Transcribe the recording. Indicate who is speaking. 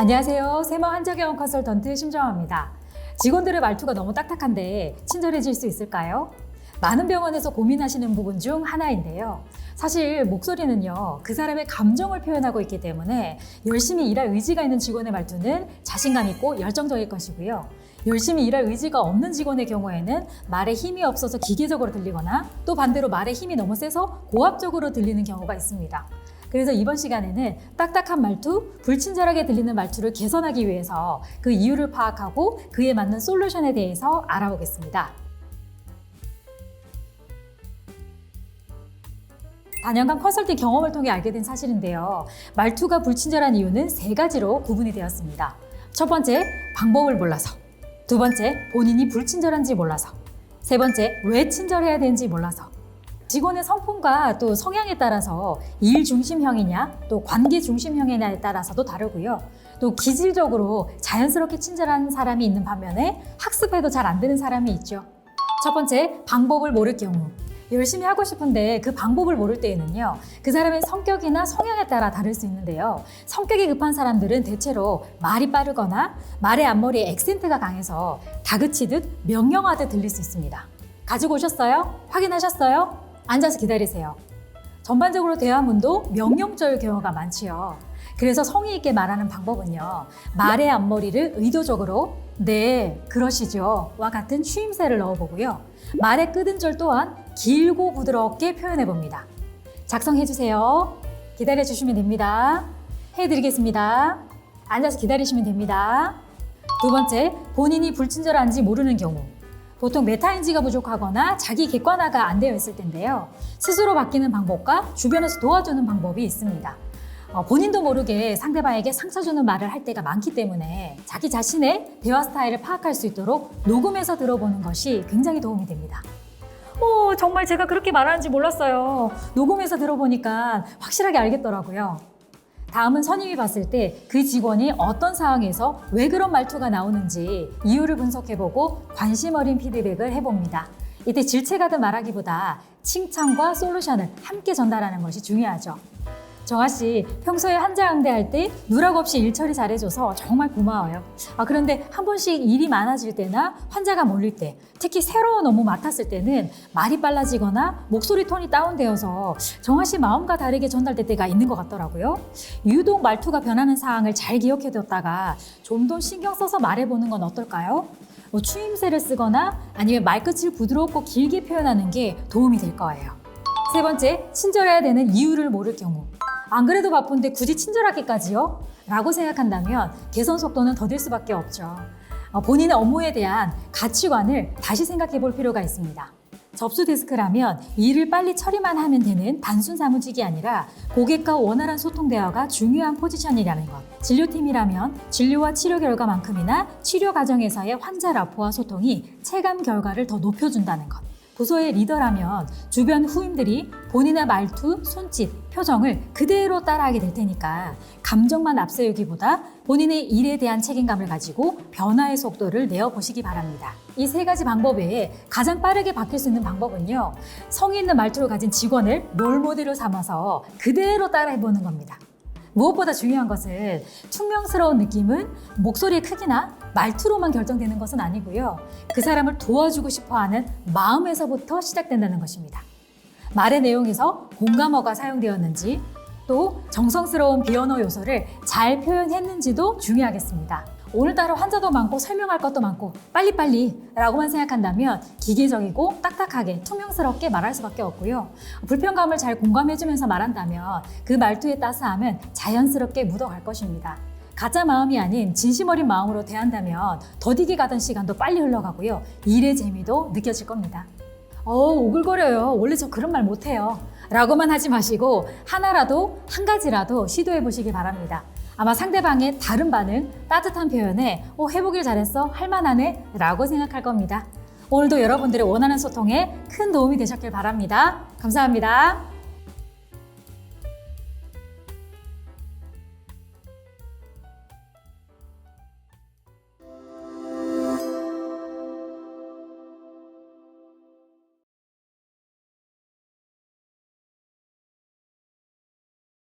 Speaker 1: 안녕하세요. 세마 환자경험 컨설턴트 심정아입니다. 직원들의 말투가 너무 딱딱한데 친절해질 수 있을까요? 많은 병원에서 고민하시는 부분 중 하나인데요. 사실 목소리는요, 그 사람의 감정을 표현하고 있기 때문에 열심히 일할 의지가 있는 직원의 말투는 자신감 있고 열정적일 것이고요. 열심히 일할 의지가 없는 직원의 경우에는 말에 힘이 없어서 기계적으로 들리거나 또 반대로 말에 힘이 너무 세서 고압적으로 들리는 경우가 있습니다. 그래서 이번 시간에는 딱딱한 말투, 불친절하게 들리는 말투를 개선하기 위해서 그 이유를 파악하고 그에 맞는 솔루션에 대해서 알아보겠습니다. 단연간 컨설팅 경험을 통해 알게 된 사실인데요. 말투가 불친절한 이유는 세 가지로 구분이 되었습니다. 첫 번째, 방법을 몰라서. 두 번째, 본인이 불친절한지 몰라서. 세 번째, 왜 친절해야 되는지 몰라서. 직원의 성품과 또 성향에 따라서 일 중심형이냐 또 관계 중심형이냐에 따라서도 다르고요. 또 기질적으로 자연스럽게 친절한 사람이 있는 반면에 학습해도 잘 안 되는 사람이 있죠. 첫 번째, 방법을 모를 경우. 열심히 하고 싶은데 그 방법을 모를 때에는요, 그 사람의 성격이나 성향에 따라 다를 수 있는데요. 성격이 급한 사람들은 대체로 말이 빠르거나 말의 앞머리에 액센트가 강해서 다그치듯 명령하듯 들릴 수 있습니다. 가지고 오셨어요? 확인하셨어요? 앉아서 기다리세요. 전반적으로 대화문도 명령절 경우가 많지요. 그래서 성의 있게 말하는 방법은요. 말의 앞머리를 의도적으로 네, 그러시죠. 와 같은 추임새를 넣어보고요. 말의 끝은절 또한 길고 부드럽게 표현해 봅니다. 작성해 주세요. 기다려 주시면 됩니다. 해드리겠습니다. 앉아서 기다리시면 됩니다. 두 번째, 본인이 불친절한지 모르는 경우. 보통 메타인지가 부족하거나 자기 객관화가 안 되어 있을 텐데요. 스스로 바뀌는 방법과 주변에서 도와주는 방법이 있습니다. 어, 본인도 모르게 상대방에게 상처 주는 말을 할 때가 많기 때문에 자기 자신의 대화 스타일을 파악할 수 있도록 녹음해서 들어보는 것이 굉장히 도움이 됩니다. 오, 정말 제가 그렇게 말하는지 몰랐어요. 녹음해서 들어보니까 확실하게 알겠더라고요. 다음은 선임이 봤을 때 그 직원이 어떤 상황에서 왜 그런 말투가 나오는지 이유를 분석해보고 관심 어린 피드백을 해봅니다. 이때 질책하듯 말하기보다 칭찬과 솔루션을 함께 전달하는 것이 중요하죠. 정아 씨, 평소에 한자양대 할 때 누락 없이 일 처리 잘해줘서 정말 고마워요. 아, 그런데 한 번씩 일이 많아질 때나 환자가 몰릴 때, 특히 새로운 업무 맡았을 때는 말이 빨라지거나 목소리 톤이 다운되어서 정아 씨 마음과 다르게 전달될 때가 있는 것 같더라고요. 유독 말투가 변하는 상황을 잘 기억해뒀다가 좀 더 신경 써서 말해보는 건 어떨까요? 뭐 추임새를 쓰거나 아니면 말끝을 부드럽고 길게 표현하는 게 도움이 될 거예요. 세 번째, 친절해야 되는 이유를 모를 경우. 안 그래도 바쁜데 굳이 친절하기까지요? 라고 생각한다면 개선 속도는 더딜 수밖에 없죠. 어, 본인의 업무에 대한 가치관을 다시 생각해 볼 필요가 있습니다. 접수 데스크라면 일을 빨리 처리만 하면 되는 단순 사무직이 아니라 고객과 원활한 소통 대화가 중요한 포지션이라는 것. 진료팀이라면 진료와 치료 결과만큼이나 치료 과정에서의 환자 라포와 소통이 체감 결과를 더 높여준다는 것. 부서의 리더라면 주변 후임들이 본인의 말투, 손짓, 표정을 그대로 따라하게 될 테니까 감정만 앞세우기보다 본인의 일에 대한 책임감을 가지고 변화의 속도를 내어 보시기 바랍니다. 이 세 가지 방법 외에 가장 빠르게 바뀔 수 있는 방법은요. 성의 있는 말투를 가진 직원을 롤모델로 삼아서 그대로 따라해 보는 겁니다. 무엇보다 중요한 것은 퉁명스러운 느낌은 목소리의 크기나 말투로만 결정되는 것은 아니고요. 그 사람을 도와주고 싶어 하는 마음에서부터 시작된다는 것입니다. 말의 내용에서 공감어가 사용되었는지 또 정성스러운 비언어 요소를 잘 표현했는지도 중요하겠습니다. 오늘따라 환자도 많고 설명할 것도 많고 빨리빨리 라고만 생각한다면 기계적이고 딱딱하게 투명스럽게 말할 수밖에 없고요. 불편감을 잘 공감해주면서 말한다면 그 말투의 따스함은 자연스럽게 묻어갈 것입니다. 가짜 마음이 아닌 진심 어린 마음으로 대한다면 더디게 가던 시간도 빨리 흘러가고요. 일의 재미도 느껴질 겁니다. 어, 오글거려요. 원래 저 그런 말 못해요. 라고만 하지 마시고 하나라도, 한 가지라도 시도해 보시기 바랍니다. 아마 상대방의 다른 반응, 따뜻한 표현에 어, 해보길 잘했어, 할만하네 라고 생각할 겁니다. 오늘도 여러분들의 원하는 소통에 큰 도움이 되셨길 바랍니다. 감사합니다.